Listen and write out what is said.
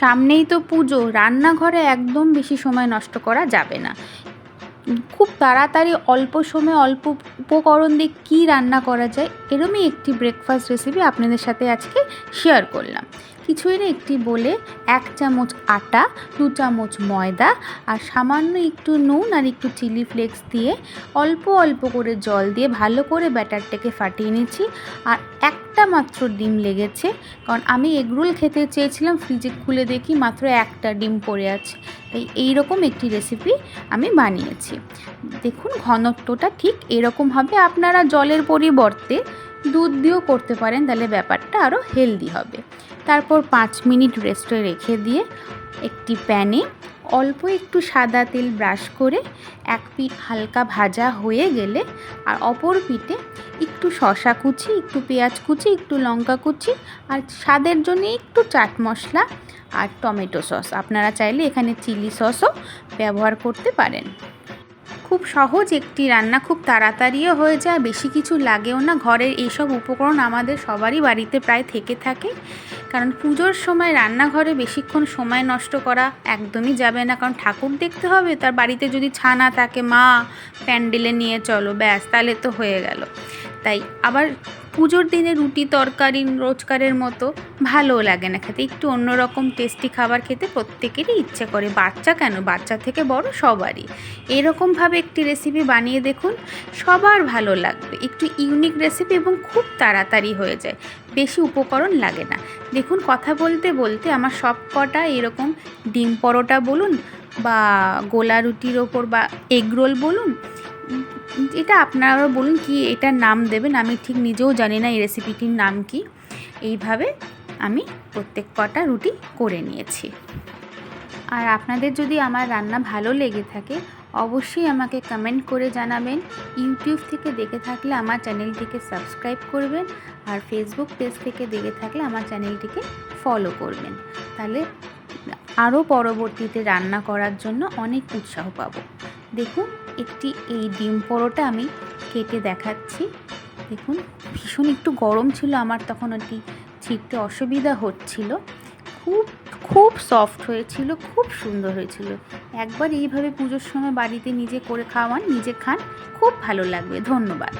সামনেই তো পুজো, রান্নাঘরে একদম বেশি সময় নষ্ট করা যাবে না। খুব তাড়াতাড়ি অল্প সময়ে অল্প উপকরণ দিয়ে কী রান্না করা যায়, এরমই একটি ব্রেকফাস্ট রেসিপি আপনাদের সাথে আজকে শেয়ার করলাম। কিছুই না একটি বলে এক চামচ আটা, দু চামচ ময়দা আর সামান্য একটু নুন আর একটু চিলি ফ্লেক্স দিয়ে অল্প অল্প করে জল দিয়ে ভালো করে ব্যাটারটাকে ফাটিয়ে নিচ্ছি। আর একটা মাত্র ডিম লেগেছে। কারণ আমি এগরোল খেতে চেয়েছিলাম, ফ্রিজে খুলে দেখি মাত্র একটা ডিম পড়ে আছে। তাই এইরকম একটি রেসিপি আমি বানিয়েছি। দেখুন, ঘনত্বটা ঠিক এরকম হবে। আপনারা জলের পরিবর্তে দুধ দিয়েও করতে পারেন, তাহলে ব্যাপারটা আরও হেলদি হবে। তারপর পাঁচ মিনিট রেস্টে রেখে দিয়ে একটি প্যানে অল্প একটু সাদা তেল ব্রাশ করে এক পিঠ হালকা ভাজা হয়ে গেলে আর অপর পিঠে একটু শশা কুচি, একটু পেঁয়াজ কুচি, একটু লঙ্কা কুচি আর স্বাদের জন্য একটু চাট মশলা আর টমেটো সস। আপনারা চাইলে এখানে চিলি সসও ব্যবহার করতে পারেন। খুব সহজ একটি রান্না, খুব তাড়াতাড়িও হয়ে যায়, বেশি কিছু লাগেও না। ঘরের এইসব উপকরণ আমাদের সবারই বাড়িতে প্রায় থেকে থাকে। কারণ পুজোর সময় রান্নাঘরে বেশিক্ষণ সময় নষ্ট করা একদমই যাবে না। কারণ ঠাকুর দেখতে হবে, তার বাড়িতে যদি ছানা থাকে, মা, প্যান্ডেলে নিয়ে চলো, ব্যাস, তাহলে তো হয়ে গেল। তাই আবার পুজোর দিনে রুটি তরকারি রোজকারের মতো ভালোও লাগে না খেতে। একটু অন্যরকম টেস্টি খাবার খেতে প্রত্যেকেরই ইচ্ছে করে। বাচ্চা কেন? বাচ্চা থেকে বড় সবারই। এরকমভাবে একটি রেসিপি বানিয়ে দেখুন, সবার ভালো লাগবে। একটু ইউনিক রেসিপি এবং খুব তাড়াতাড়ি হয়ে যায়। বেশি উপকরণ লাগে না। দেখুন, কথা বলতে বলতে আমার সব কটা এরকম ডিম পরোটা বলুন বা গোলা রুটির ওপর বা এগরোল বলুন এটা আপনারা বলুন কি এটার নাম দেবেন? আমি ঠিক নিজেও জানি না এই রেসিপিটির নাম কি। এইভাবে আমি প্রত্যেক কটা রুটি করে নিয়েছি। আর আপনাদের যদি আমার রান্না ভালো লেগে থাকে, অবশ্যই আমাকে কমেন্ট করে জানাবেন। ইউটিউব থেকে দেখে থাকলে আমার চ্যানেলটিকে সাবস্ক্রাইব করবেন আর ফেসবুক পেজ থেকে দেখে থাকলে আমার চ্যানেলটিকে ফলো করবেন। তাহলে আরও পরবর্তীতে রান্না করার জন্য অনেক উৎসাহ পাবো। দেখুন, একটি এই ডিম পরোটা আমি কেটে দেখাচ্ছি। দেখুন, ভীষণ একটু গরম ছিল আমার, তখন ওটি ছিটতে অসুবিধা হচ্ছিল। খুব খুব সফট হয়েছিল, খুব সুন্দর হয়েছিল। একবার এইভাবে পুজোর সময় বাড়িতে নিজে করে খাওয়ান, নিজে খান, খুব ভালো লাগবে। ধন্যবাদ।